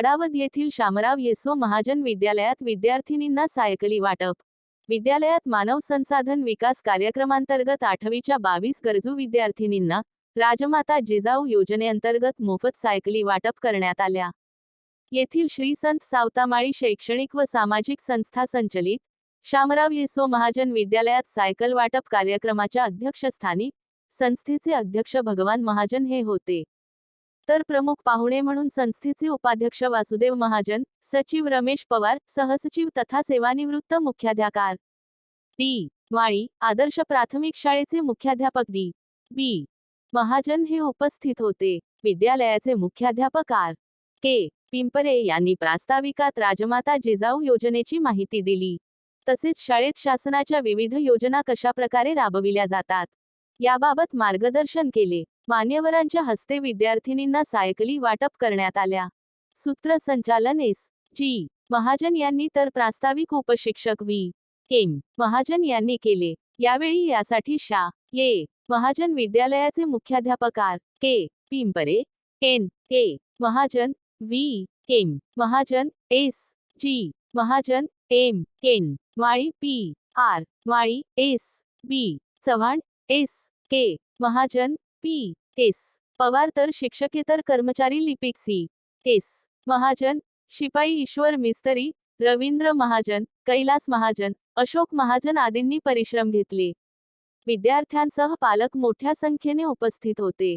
अडावत येथील शामराव येसो महाजन विद्यालयात विद्यार्थिनींना सायकली वाटप. विद्यालयात मानव संसाधन विकास कार्यक्रमांतर्गत आठवीच्या बावीस गरजू विद्यार्थिनींना राजमाता जिजाऊ योजनेअंतर्गत मोफत सायकली वाटप करण्यात आल्या. येथील श्री संत सावतामाळी शैक्षणिक व सामाजिक संस्था संचलित शामराव येसो महाजन विद्यालयात सायकल वाटप कार्यक्रमाच्या अध्यक्षस्थानी संस्थेचे अध्यक्ष भगवान महाजन हे होते. तर प्रमुख पाहुणे म्हणून संस्थेचे उपाध्यक्ष वासुदेव महाजन सचिव रमेश पवार सहसचिव तथा सेवानिवृत्त मुख्याध्याकार. डी. वाळी आदर्श प्राथमिक शाळेचे मुख्याध्यापक. डी. बी. महाजन हे उपस्थित होते. विद्यालयाचे मुख्याध्यापक आर के. पिंपरे यांनी प्रास्ताविकात राजमाता जिजाऊ योजनेची माहिती दिली. तसेच शाळेत शासनाच्या विविध योजना कशा प्रकारे राबविल्या जातात? याबाबत मार्गदर्शन केले. मान्यवरांच्या हस्ते विद्यार्थिनींना सायकली वाटप करण्यात आल्या. सूत्रसंचालन एस. जी. महाजन यांनी तर प्रास्ताविक उपशिक्षक व्ही. एम. महाजन यांनी केले. यावेळी यासाठी शा. ये महाजन विद्यालयाचे मुख्याध्यापक R. K. Pimpre. N. A. Mahajan. V. M. Mahajan. S. G. Mahajan. M. N. Wali P. R. Wali S. B. Chavan. S K Mahajan P S Pawar तर शिक्षकेतर कर्मचारी लिपिक सी एस महाजन शिपाई ईश्वर मिस्तरी रवींद्र महाजन कैलास महाजन अशोक महाजन आदींनी परिश्रम घेतले. विद्यार्थ्यांसह पालक मोठ्या संख्येने उपस्थित होते.